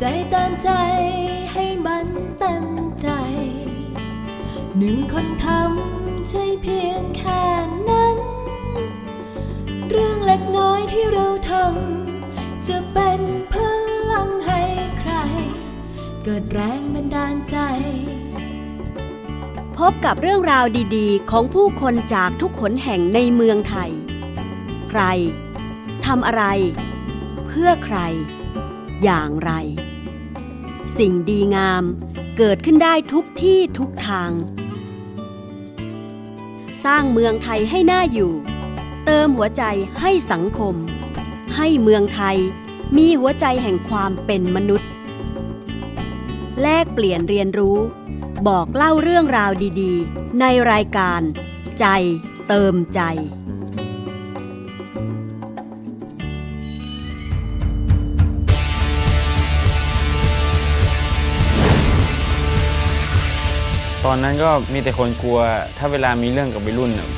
ใจตามใจให้มันเต็มใจ หนึ่งคนทำใช่เพียงแค่นั้น เรื่องเล็กน้อยที่เราทำจะเป็นพลังให้ใคร เกิดแรงบันดาลใจ พบกับเรื่องราวดีๆ ของผู้คนจากทุกขนแห่งในเมืองไทย ใครทำอะไร เพื่อใครอย่างไร สิ่งดีงาม เกิดขึ้นได้ทุกที่ทุกทาง สร้างเมืองไทยให้น่าอยู่ เติมหัวใจให้สังคม ให้เมืองไทยมีหัวใจแห่งความเป็นมนุษย์ แลกเปลี่ยนเรียนรู้ บอกเล่าเรื่องราวดีๆ ในรายการ ใจเติมใจ ตอนนั้นก็มีแต่คนกลัว ถ้าเวลามีเรื่องกับวัยรุ่นน่ะ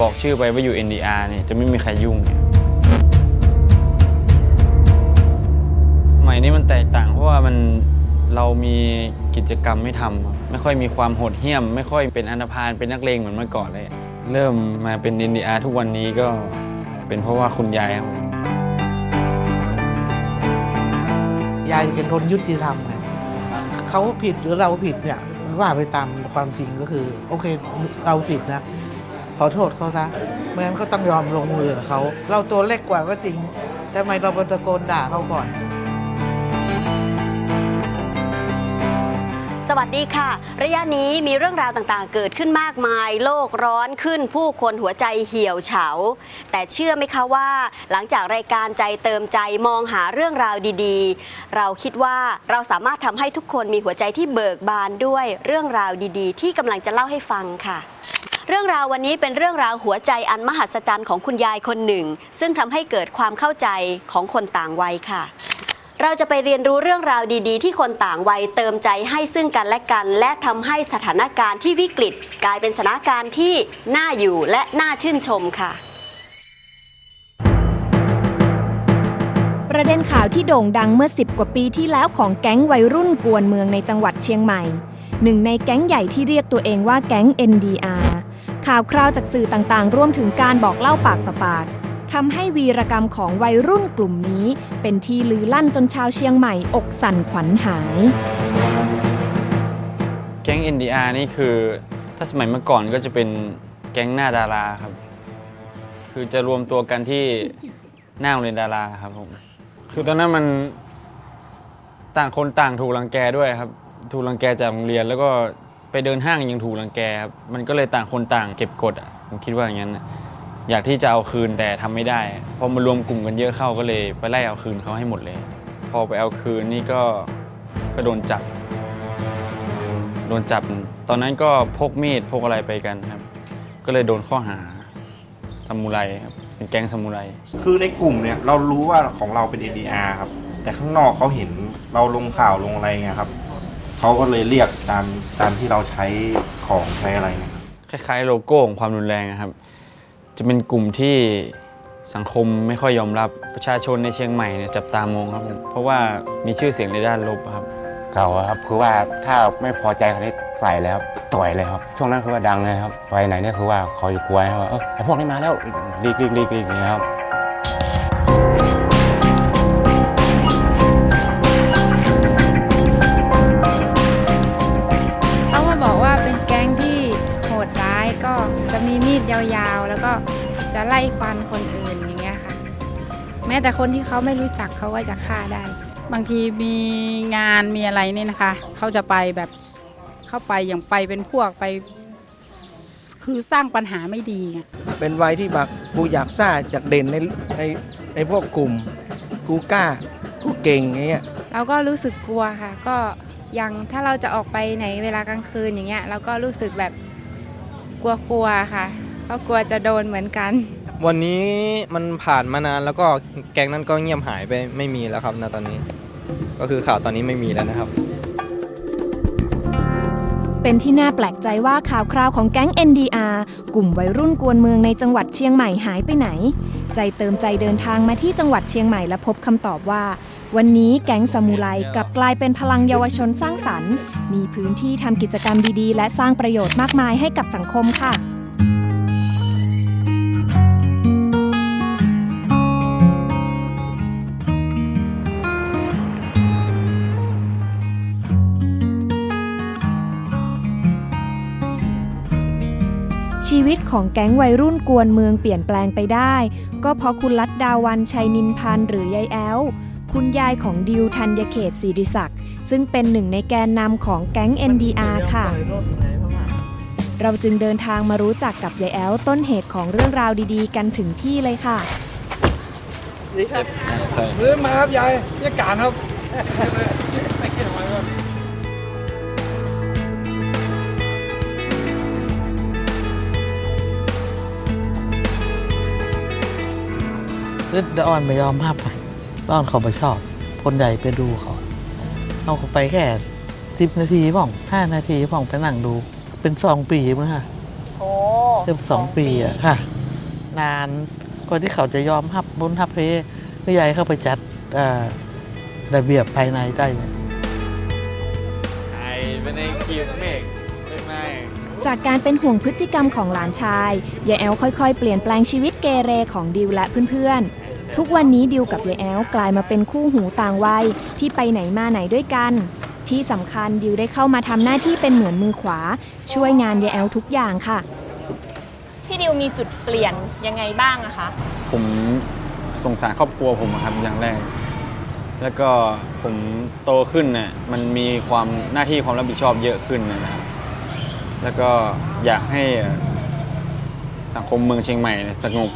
บอกชื่อไปว่าอยู่ NDR เนี่ยจะไม่มีใครยุ่งเนี่ยสมัยนี้มันแตกต่างเพราะว่ามันเรามีกิจกรรมไม่ทำไม่ค่อยมีความโหดเหี้ยม ไม่ค่อยเป็นอันธพาลเป็นนักเลงเหมือนเมื่อก่อนเลย เริ่มมาเป็น NDR ทุกวันนี้ก็เป็นเพราะว่าคุณยายครับผมยายเป็นคนยุติธรรมไง เขาผิดหรือเราผิดเนี่ยว่าไปตามความจริงก็คือ โอเคเราผิดนะขอโทษเขาซะไม่งั้นก็ต้องยอมลงมือกับเขา เราตัวเล็กกว่าก็จริงแต่ทำไมเราตะโกนด่าเขาก่อน สวัสดีค่ะ ระยะนี้มีเรื่องราวต่างๆ เกิดขึ้นมากมาย โลกร้อนขึ้นผู้คนหัวใจเหี่ยวเฉา แต่เชื่อไหมคะว่า หลังจากรายการใจเติมใจมองหาเรื่องราวดีๆ เราคิดว่าเราสามารถทำให้ทุกคนมีหัวใจที่เบิกบานด้วยเรื่องราวดีๆ ที่กำลังจะเล่าให้ฟังค่ะเรื่องราววันนี้เป็นเรื่องราวหัวใจอันมหัศจรรย์ของคุณยายคนหนึ่ง ซึ่งทำให้เกิดความเข้าใจของคนต่างวัยค่ะ เราจะไปเรียนรู้เรื่องราวดีๆ ที่คนต่างวัยเติมใจให้ซึ่งกันและกัน และทำให้สถานการณ์ที่วิกฤต กลายเป็นสถานการณ์ที่น่าอยู่และน่าชื่นชมค่ะ ประเด็นข่าวที่โด่งดังเมื่อ 10 กว่าปีที่แล้วของแก๊งวัยรุ่นกวนเมืองในจังหวัดเชียงใหม่ หนึ่งในแก๊งใหญ่ที่เรียกตัวเองว่าแก๊ง NDR ข่าวคราวจากสื่อต่างๆ ร่วมถึงการบอกเล่าปากต่อปาก ทำให้วีรกรรมของวัยรุ่นกลุ่มนี้ เป็นที่ลือลั่นจนชาวเชียงใหม่อกสั่นขวัญหาย แก๊ง NDR นี่คือ ถ้าสมัยเมื่อก่อนก็จะเป็นแก๊งหน้าดาราครับ คือจะรวมตัวกันที่หน้าโรงเรียนดาราครับผม คือตอนนั้นมันต่างคนต่างถูกรังแกด้วยครับ ถูกรังแกจากโรงเรียนแล้วก็ไปเดินห้างยังถูกรังแกครับ มันก็เลยต่างคนต่างเก็บกดอะ ผมคิดว่าอย่างนั้นนะ อยากที่จะเอาคืนแต่ทำไม่ได้พอมารวมกลุ่มกันเยอะเข้าก็เลย ไปไล่เอาคืนเขาให้หมดเลย พอไปเอาคืนนี่ก็ก็โดนจับ โดนจับ ตอนนั้นก็พกมีดพกอะไรไปกันครับ ก็เลยโดนข้อหาซามูไรครับเป็นแก๊งซามูไร คือในกลุ่มเนี่ยเรารู้ว่าของเราเป็น NDR ครับ แต่ข้างนอกเขาเห็นเราลงข่าวลงอะไรเงี้ยครับเขาก็เลยเรียกตามตามที่เราใช้ของใช้อะไรเนี่ยครับคล้ายๆ โลโก้ของความรุนแรงอะครับ จะเป็นกลุ่มที่สังคมไม่ค่อยยอมรับประชาชนในเชียงใหม่เนี่ยจับตามองครับผมเพราะว่ามีชื่อเสียงในด้านลบครับ เก่าครับคือว่าถ้าไม่พอใจเขาได้ใส่แล้วต่อยเลยครับ ช่วงนั้นคือว่าดังเลยครับไปไหนเนี่ยคือว่าคอยกลัวครับว่าเออไอพวกนี้มาแล้วรีบรีบรีบรีบอย่างเงี้ยครับ ยาวๆ แล้วก็จะไล่ฟันคนอื่นอย่างเงี้ยค่ะ แม้แต่คนที่เขาไม่รู้จักเขาก็จะฆ่าได้ บางทีมีงานมีอะไรเนี่ยนะคะ เขาจะไปแบบเข้าไปอย่างไปเป็นพวกไปคือสร้างปัญหาไม่ดีไงเป็นวัยที่แบบกูอยากซ่าอยากเด่นในในในพวกกลุ่ม กูกล้า กูเก่งอย่างเงี้ย เราก็รู้สึกกลัวค่ะ ก็อย่างถ้าเราจะออกไปไหนเวลากลางคืนอย่างเงี้ยเราก็รู้สึกแบบกลัวๆค่ะ ก็กลัวจะโดนเหมือนกัน วันนี้มันผ่านมานานแล้วก็แก๊งนั้นก็เงียบหายไปไม่มีแล้วครับณตอนนี้ ก็คือข่าวตอนนี้ไม่มีแล้วนะครับ เป็นที่น่าแปลกใจว่าข่าวคราวของแก๊ง NDR กลุ่มวัยรุ่นกวนเมืองในจังหวัดเชียงใหม่หายไปไหน ใจเติมใจเดินทางมาที่จังหวัดเชียงใหม่และพบคำตอบว่า วันนี้แก๊งสมุไรกลับกลายเป็นพลังเยาวชนสร้างสรรค์ มีพื้นที่ทำกิจกรรมดีๆ และสร้างประโยชน์มากมายให้กับสังคมค่ะ ชีวิตของแก๊งวัยรุ่นกวนเมืองเปลี่ยนแปลงไปได้ ก็เพราะคุณลัดดาวันชัยนินพันธ์หรือยายแอลคุณยายของดิวธัญเขตศิริศักดิ์ซึ่งเป็นหนึ่งในแกนนำของแก๊ง NDR ค่ะ เราจึงเดินทางมารู้จักกับยายแอลต้นเหตุของเรื่องราวดีๆ กันถึงที่เลยค่ะใส่เริ่มมาครับยายยาการครับ คือดอนไม่ยอมภาพไปดอนเขาไปชอบ คนใหญ่ไปดูเขาเอาเขาไปแค่สิบนาทีพ่องห้านาทีพ่องไปนั่งดู เป็นสองปีมั้งค่ะโอ้เกือบสองปีอะค่ะ นานกว่าที่เขาจะยอมฮับบนฮับเพไม่ยายเข้าไปจัดอ่าระเบียบภายในได้เนี่ยไอเป็นในกีบเมฆเมฆไม้จากการเป็นห่วงพฤติกรรมของหลานชายยายแอลค่อยๆ เปลี่ยนแปลงชีวิตเกเรของดิวและเพื่อนๆ ทุกวันนี้ดิวกับยายแอลกลายมาเป็นคู่หูต่างวัยที่ไปไหนมาไหนด้วยกัน ที่สำคัญดิวได้เข้ามาทำหน้าที่เป็นเหมือนมือขวา ช่วยงานยายแอลทุกอย่างค่ะ พี่ดิวมีจุดเปลี่ยนยังไงบ้างอะคะ ผมสงสารครอบครัวผมอะครับอย่างแรก แล้วก็ผมโตขึ้นน่ะมันมีความหน้าที่ความรับผิดชอบเยอะขึ้นนะครับ แล้วก็อยากให้เอ่อสังคมเมืองเชียงใหม่เนี่ยสงบ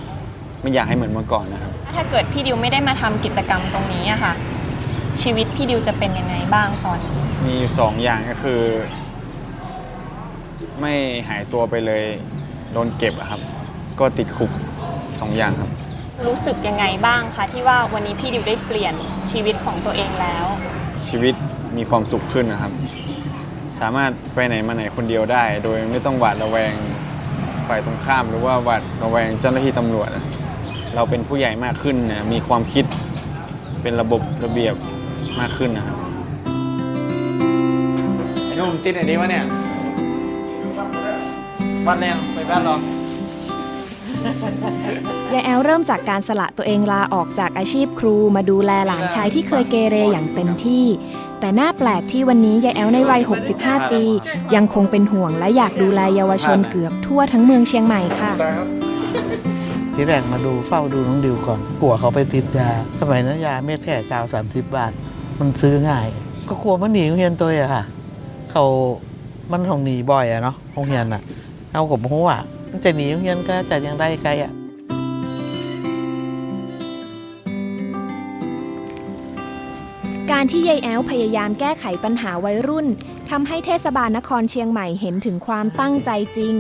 ไม่อยากให้เหมือนเมื่อก่อนนะครับ ถ้าเกิดพี่ดิวไม่ได้มาทำกิจกรรมตรงนี้อะค่ะ ชีวิตพี่ดิวจะเป็นยังไงบ้างตอนนี้มีอยู่สองอย่างก็คือ ไม่หายตัวไปเลยโดนเก็บอะครับ ก็ติดคุกสองอย่างครับ รู้สึกยังไงบ้างคะที่ว่าวันนี้พี่ดิวได้เปลี่ยนชีวิตของตัวเองแล้ว ชีวิตมีความสุขขึ้นนะครับ สามารถไปไหนมาไหนคนเดียวได้ โดยไม่ต้องหวาดระแวงฝ่ายตรงข้ามหรือว่าหวาดระแวงเจ้าหน้าที่ตำรวจอะ เราเป็นผู้ใหญ่มากขึ้นนะมีความคิดเป็นระบบระเบียบมากขึ้นนะครับไอ้นุ่มติดไอ้นี้วะเนี่ยวัดแรงไปบ้านหรอยายแอลเริ่มจากการสละตัวเองลาออกจากอาชีพครูมาดูแลหลานชายที่เคยเกเรอย่างเต็มที่ แต่น่าแปลกที่วันนี้ยายแอลในวัย 65 ปี ยังคงเป็นห่วงและอยากดูแลเยาวชนเกือบทั่วทั้งเมืองเชียงใหม่ค่ะ ทีแรกมาดูเฝ้าดูน้องดิวก่อนกลัวเขาไปติดยาสมัยนั้นยาเม็ดแค่เก้าสามสิบบาท มันซื้อง่าย ก็กลัวมันหนีโรงเรียนตัวอะค่ะ เขามันของหนีบ่อยอะเนาะโรงเรียนอะเอากับหัวมันจะหนีโรงเรียนก็จะยังได้ไกลอะการที่ยายแอลพยายามแก้ไขปัญหาวัยรุ่นทำให้เทศบาลนครเชียงใหม่เห็นถึงความตั้งใจจริง